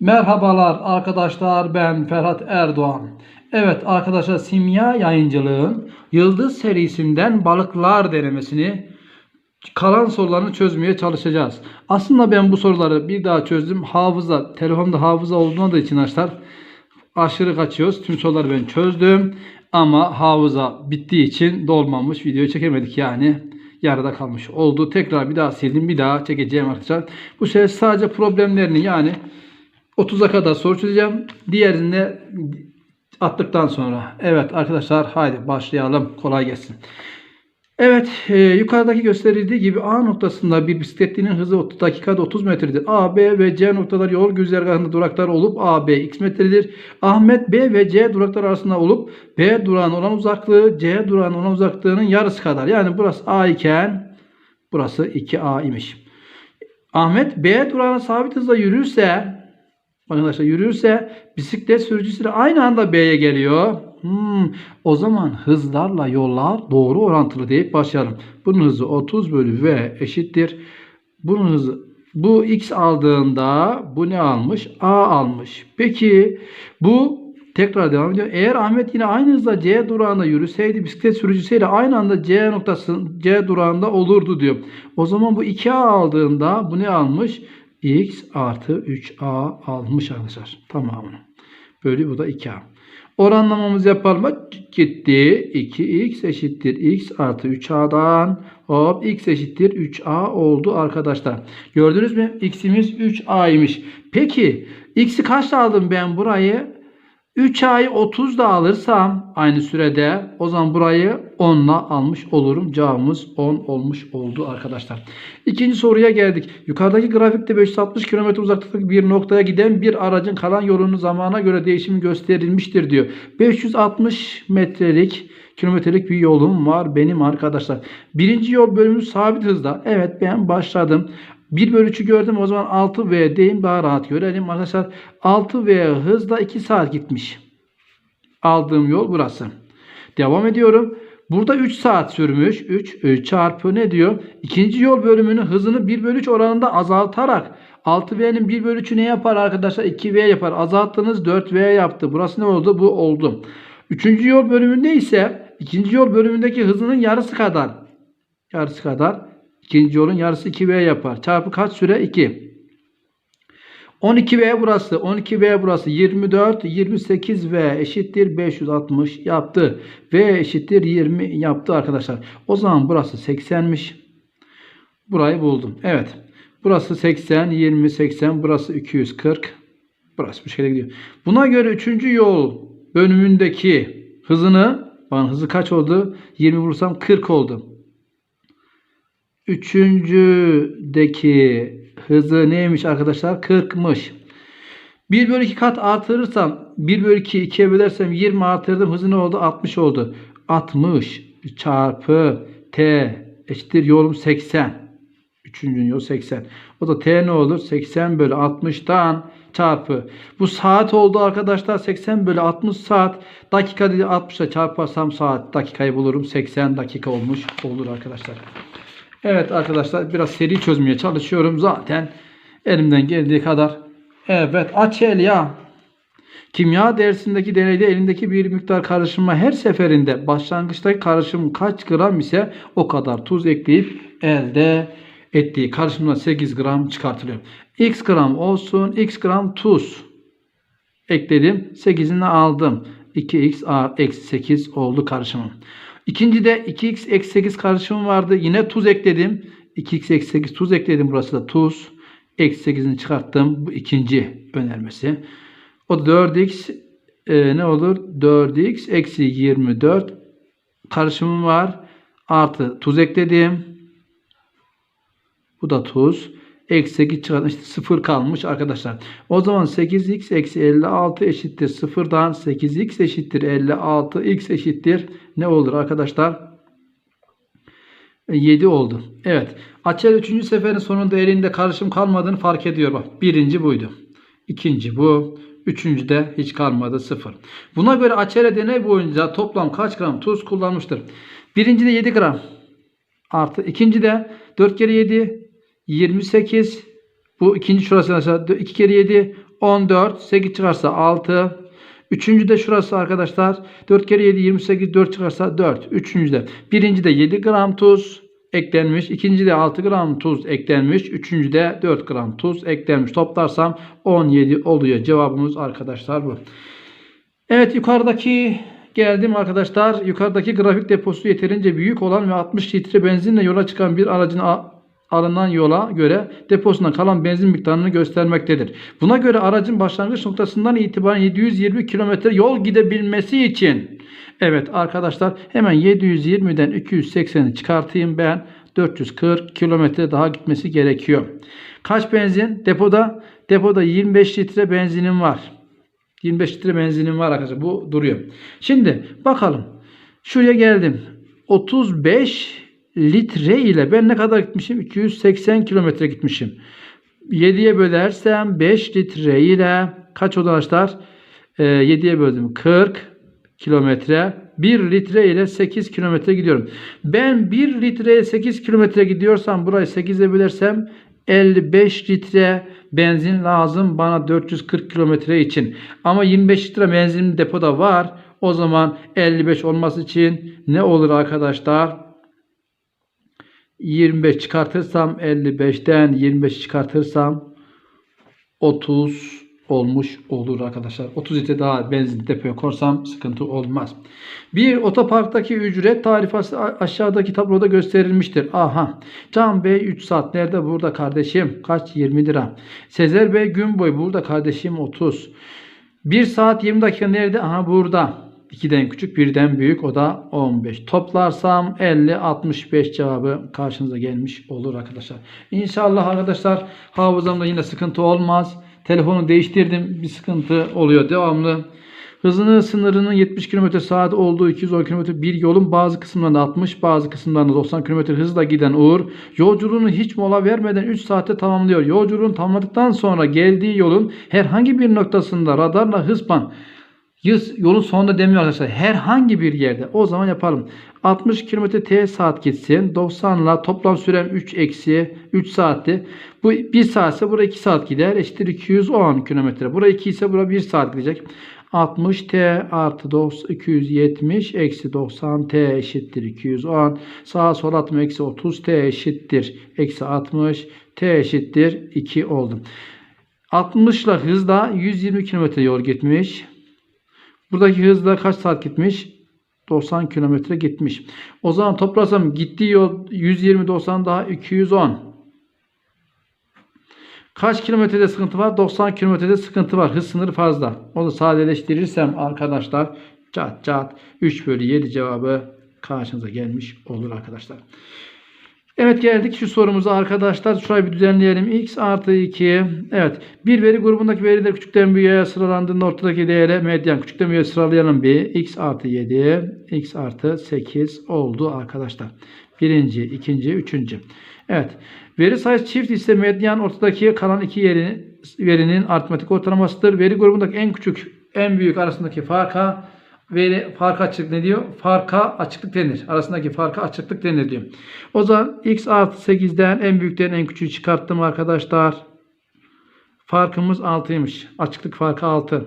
Merhabalar arkadaşlar ben Ferhat Erdoğan. Evet arkadaşlar Simya Yayıncılığın Yıldız serisinden balıklar denemesini kalan sorularını çözmeye çalışacağız. Aslında ben bu soruları bir daha çözdüm. Hafıza, telefonda hafıza olduğuna da için arkadaşlar aşırı kaçıyoruz. Tüm soruları ben çözdüm. Ama hafıza bittiği için dolmamış. Videoyu çekemedik yani. Yarıda kalmış oldu. Tekrar bir daha sildim. Bir daha çekeceğim arkadaşlar. Bu sefer sadece problemlerini yani 30'a kadar soru çözeceğim. Diğerini attıktan sonra. Evet arkadaşlar haydi başlayalım. Kolay gelsin. Evet e, yukarıdaki gösterildiği gibi A noktasında bir bisikletlinin hızı 30 dakikada 30 metredir. A, B ve C noktalar yol güzergahında duraklar olup A, B x metredir. Ahmet B ve C duraklar arasında olup B durağına olan uzaklığı C durağına olan uzaklığının yarısı kadar. Yani burası A iken burası 2A imiş. Ahmet B durağına sabit hızla yürürse Arkadaşlar yürürse bisiklet sürücüsü de aynı anda B'ye geliyor. Hmm, o zaman hızlarla yollar doğru orantılı deyip başlayalım. Bunun hızı 30 bölü V eşittir. Bunun hızı bu X aldığında bu ne almış? A almış. Peki bu tekrar devam ediyor. Eğer Ahmet yine aynı hızla C durağında yürüseydi bisiklet sürücüsüyle aynı anda C noktası C durağında olurdu diyor. O zaman bu 2A aldığında bu ne almış? X artı 3a almış arkadaşlar. Tamamını. Bölü bu da 2a. Oranlamamızı yapalım. Gitti. 2x eşittir x artı 3a'dan. Hop x eşittir 3a oldu arkadaşlar. Gördünüz mü? x'imiz 3a'ymış. Peki x'i kaçta aldım ben burayı? 3 ay 30 da alırsam aynı sürede o zaman burayı 10 ile almış olurum. Cevabımız 10 olmuş oldu arkadaşlar. İkinci soruya geldik. Yukarıdaki grafikte 560 km uzaklıktaki bir noktaya giden bir aracın kalan yolunun zamana göre değişimi gösterilmiştir diyor. 560 metrelik kilometrelik bir yolum var benim arkadaşlar. Birinci yol bölümü sabit hızda. Evet ben başladım. 1 bölü 3'ü gördüm. O zaman 6V deyim daha rahat görelim. Arkadaşlar 6V hızla 2 saat gitmiş. Aldığım yol burası. Devam ediyorum. Burada 3 saat sürmüş. 3, 3 çarpı ne diyor? İkinci yol bölümünün hızını 1 bölü 3 oranında azaltarak 6V'nin 1 bölü 3'ü ne yapar arkadaşlar? 2V yapar. Azalttınız 4V yaptı. Burası ne oldu? Bu oldu. Üçüncü yol bölümünde ise ikinci yol bölümündeki hızının yarısı kadar. Yarısı kadar İkinci yolun yarısı 2V yapar. Çarpı kaç süre? 2. 12V burası. 12V burası. 24. 28V eşittir 560 yaptı. V eşittir 20 yaptı arkadaşlar. O zaman burası 80'miş. Burayı buldum. Evet. Burası 80, 20, 80. Burası 240. Burası bir şekilde gidiyor. Buna göre 3. yol bölümündeki hızını, bakın hızı kaç oldu? 20 vursam 40 oldu. Üçüncüdeki hızı neymiş arkadaşlar? 40'mış. 1 bölü 2 kat artırırsam 1 bölü 2 2'ye bölersem 20 artırdım. Hızı ne oldu? 60 oldu. 60 çarpı t eşittir yolum 80. Üçüncü yol 80. O da t ne olur? 80 bölü 60'tan çarpı. Bu saat oldu arkadaşlar. 80 bölü 60 saat. Dakika dedi 60'a çarparsam saat dakikayı bulurum. 80 dakika olmuş olur arkadaşlar. Evet arkadaşlar biraz seri çözmeye çalışıyorum. Zaten elimden geldiği kadar. Evet aç el ya. Kimya dersindeki deneyde elindeki bir miktar karışıma her seferinde başlangıçtaki karışım kaç gram ise o kadar tuz ekleyip elde ettiği karışımdan 8 gram çıkartılıyor. X gram olsun. X gram tuz ekledim. 8'ini aldım. 2x eksi 8 oldu karışımım. İkinci de 2x eksi 8 karışımı vardı. Yine tuz ekledim. 2x eksi 8 tuz ekledim. Burası da tuz. Eksi 8'ini çıkarttım. Bu ikinci önermesi. O da 4x e, ne olur? 4x eksi 24 karışımım var. Artı tuz ekledim. Bu da tuz. Eksi 8 çıkarttım. İşte 0 kalmış arkadaşlar. O zaman 8x eksi 56 eşittir 0'dan 8x eşittir 56 x eşittir ne olur arkadaşlar? 7 e, oldu. Evet. Açel 3. seferin sonunda elinde karışım kalmadığını fark ediyor. Bak birinci buydu. İkinci bu. Üçüncü de hiç kalmadı sıfır. Buna göre Açel'e deney boyunca toplam kaç gram tuz kullanmıştır? Birinci de 7 gram. Artı ikinci de 4 kere 7 28. Bu ikinci şurası aşağı 2 kere 7 14. 8 çıkarsa 6. Üçüncü de şurası arkadaşlar. 4 kere 7 28 4 çıkarsa 4. Üçüncü de. Birinci de 7 gram tuz eklenmiş. İkinci de 6 gram tuz eklenmiş. Üçüncü de 4 gram tuz eklenmiş. Toplarsam 17 oluyor. Cevabımız arkadaşlar bu. Evet yukarıdaki geldim arkadaşlar. Yukarıdaki grafik deposu yeterince büyük olan ve 60 litre benzinle yola çıkan bir aracın alınan yola göre deposunda kalan benzin miktarını göstermektedir. Buna göre aracın başlangıç noktasından itibaren 720 kilometre yol gidebilmesi için Evet arkadaşlar hemen 720'den 280'i çıkartayım ben 440 kilometre daha gitmesi gerekiyor. Kaç benzin? Depoda depoda 25 litre benzinim var. 25 litre benzinim var arkadaşlar. Bu duruyor. Şimdi bakalım. Şuraya geldim. 35 litre ile ben ne kadar gitmişim? 280 kilometre gitmişim. 7'ye bölersem 5 litre ile kaç oldu arkadaşlar? Ee, 7'ye böldüm 40 kilometre. 1 litre ile 8 kilometre gidiyorum. Ben 1 litreye 8 kilometre gidiyorsam burayı 8'e bölersem 55 litre benzin lazım bana 440 kilometre için. Ama 25 litre benzinim depoda var. O zaman 55 olması için ne olur arkadaşlar? 25 çıkartırsam 55'ten 25 çıkartırsam 30 olmuş olur arkadaşlar. 30 litre daha benzin depoya korsam sıkıntı olmaz. Bir otoparktaki ücret tarifası aşağıdaki tabloda gösterilmiştir. Aha. Can Bey 3 saat nerede? Burada kardeşim. Kaç? 20 lira. Sezer Bey gün boyu burada kardeşim 30. 1 saat 20 dakika nerede? Aha burada. 2'den küçük, 1'den büyük o da 15. Toplarsam 50, 65 cevabı karşınıza gelmiş olur arkadaşlar. İnşallah arkadaşlar hafızamda yine sıkıntı olmaz. Telefonu değiştirdim. Bir sıkıntı oluyor devamlı. Hızını sınırının 70 km saat olduğu 210 km bir yolun bazı kısımlarında 60 bazı kısımlarında 90 km hızla giden Uğur yolculuğunu hiç mola vermeden 3 saatte tamamlıyor. Yolculuğunu tamamladıktan sonra geldiği yolun herhangi bir noktasında radarla hız Yüz yolun sonunda demiyor arkadaşlar. Herhangi bir yerde. O zaman yapalım. 60 km t saat gitsin. 90 ile toplam sürem 3 eksi 3 saatti. Bu 1 saatse buraya 2 saat gider. Eşittir 210 km. Buraya 2 ise buraya 1 saat gidecek. 60 t artı 90 270 eksi 90 t eşittir 210. Sağa sola atma eksi 30 t eşittir eksi 60 t eşittir 2 oldu. 60 ile hızla 120 km yol gitmiş. Buradaki hızla kaç saat gitmiş? 90 kilometre gitmiş. O zaman toplasam gittiği yol 120 90 daha 210. Kaç kilometrede sıkıntı var? 90 kilometrede sıkıntı var. Hız sınırı fazla. Onu sadeleştirirsem arkadaşlar çat çat 3 bölü 7 cevabı karşınıza gelmiş olur arkadaşlar. Evet geldik şu sorumuza arkadaşlar. Şurayı bir düzenleyelim. x artı 2. Evet. Bir veri grubundaki veriler küçükten büyüğe sıralandığında ortadaki değere medyan küçükten büyüğe sıralayalım bir. x artı 7. x artı 8 oldu arkadaşlar. Birinci, ikinci, üçüncü. Evet. Veri sayısı çift ise medyan ortadaki kalan iki yeri, verinin aritmetik ortalamasıdır. Veri grubundaki en küçük, en büyük arasındaki farka veri fark açık ne diyor? Farka açıklık denir. Arasındaki farka açıklık denir diyor. O zaman x artı 8'den en büyükten en küçüğü çıkarttım arkadaşlar. Farkımız 6'ymış. Açıklık farkı 6.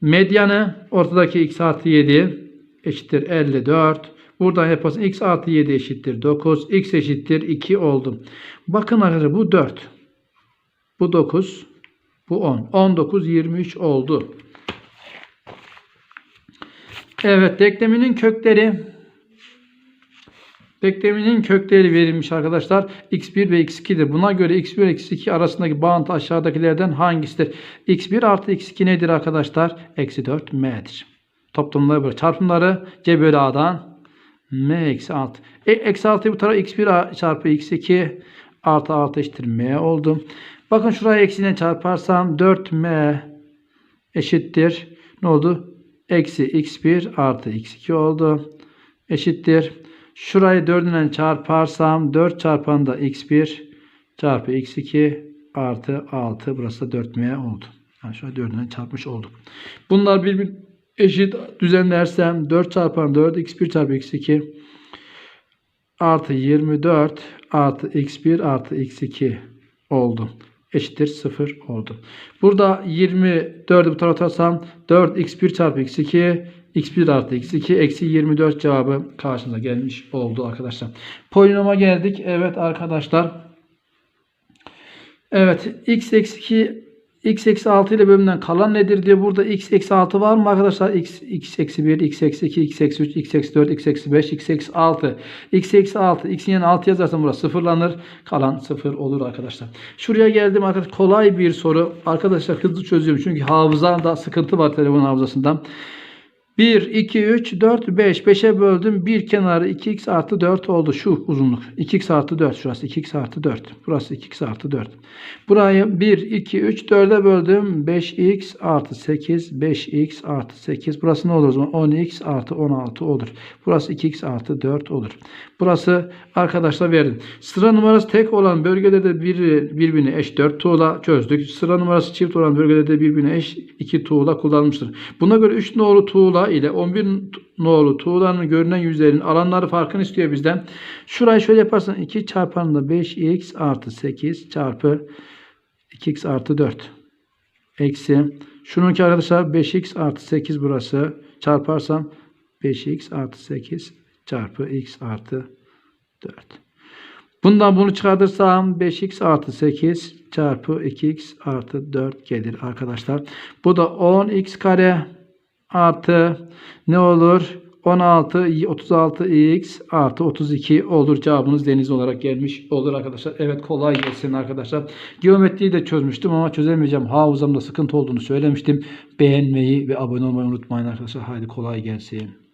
Medyanı ortadaki x artı 7 eşittir 54. Buradan yaparsın x artı 7 eşittir 9. x eşittir 2 oldu. Bakın arkadaşlar bu 4. Bu 9. Bu 10. 19 23 oldu. Evet denkleminin kökleri denkleminin kökleri verilmiş arkadaşlar. x1 ve x2'dir. Buna göre x1 ve x2 arasındaki bağıntı aşağıdakilerden hangisidir? x1 artı x2 nedir arkadaşlar? Eksi 4 m'dir. Toplamları böyle. Çarpımları c bölü a'dan m eksi 6. E, eksi 6'yı bu tarafa x1 a çarpı x2 artı 6 eşittir m oldu. Bakın şuraya eksiyle çarparsam 4m eşittir. Ne oldu? Eksi x1 artı x2 oldu. Eşittir. Şurayı 4 ile çarparsam 4 çarpan da x1 çarpı x2 artı 6. Burası da 4m oldu. Yani şöyle 4 ile çarpmış olduk. Bunlar birbirine eşit düzenlersem 4 çarpan 4 x1 çarpı x2 artı 24 artı x1 artı x2 oldu. Eşittir 0 oldu. Burada 24'ü bu tarafa atarsam 4x1 çarpı x2 x1 artı x2 eksi 24 cevabı karşımıza gelmiş oldu arkadaşlar. Polinoma geldik. Evet arkadaşlar. Evet x eksi 2 x eksi 6 ile bölümden kalan nedir diye burada x eksi 6 var mı arkadaşlar? x, x eksi 1, x eksi 2, x eksi 3, x eksi 4, x eksi 5, x eksi 6. x eksi 6, x'in yanına 6 yazarsam burası sıfırlanır. Kalan 0 olur arkadaşlar. Şuraya geldim arkadaşlar. Kolay bir soru. Arkadaşlar hızlı çözüyorum. Çünkü hafızada sıkıntı var telefon hafızasında. 1, 2, 3, 4, 5. 5'e böldüm. Bir kenarı 2x artı 4 oldu. Şu uzunluk. 2x artı 4. Şurası 2x artı 4. Burası 2x artı 4. Burayı 1, 2, 3, 4'e böldüm. 5x artı 8. 5x artı 8. Burası ne olur o zaman? 10x artı 16 olur. Burası 2x artı 4 olur. Burası arkadaşlar verdim. Sıra numarası tek olan bölgelerde bir, birbirine eş 4 tuğla çözdük. Sıra numarası çift olan bölgelerde birbirine eş 2 tuğla kullanılmıştır. Buna göre 3 nolu tuğla ile 11 nolu tuğlanın görünen yüzlerin alanları farkını istiyor bizden. Şurayı şöyle yaparsan 2 çarpanında 5x artı 8 çarpı 2x artı 4 eksi şununki arkadaşlar 5x artı 8 burası çarparsam 5x artı 8 çarpı x artı 4. Bundan bunu çıkartırsam 5x artı 8 çarpı 2x artı 4 gelir arkadaşlar. Bu da 10x kare artı ne olur? 16, 36x artı 32 olur. Cevabınız deniz olarak gelmiş olur arkadaşlar. Evet kolay gelsin arkadaşlar. Geometriyi de çözmüştüm ama çözemeyeceğim. Hafızamda sıkıntı olduğunu söylemiştim. Beğenmeyi ve abone olmayı unutmayın arkadaşlar. Haydi kolay gelsin.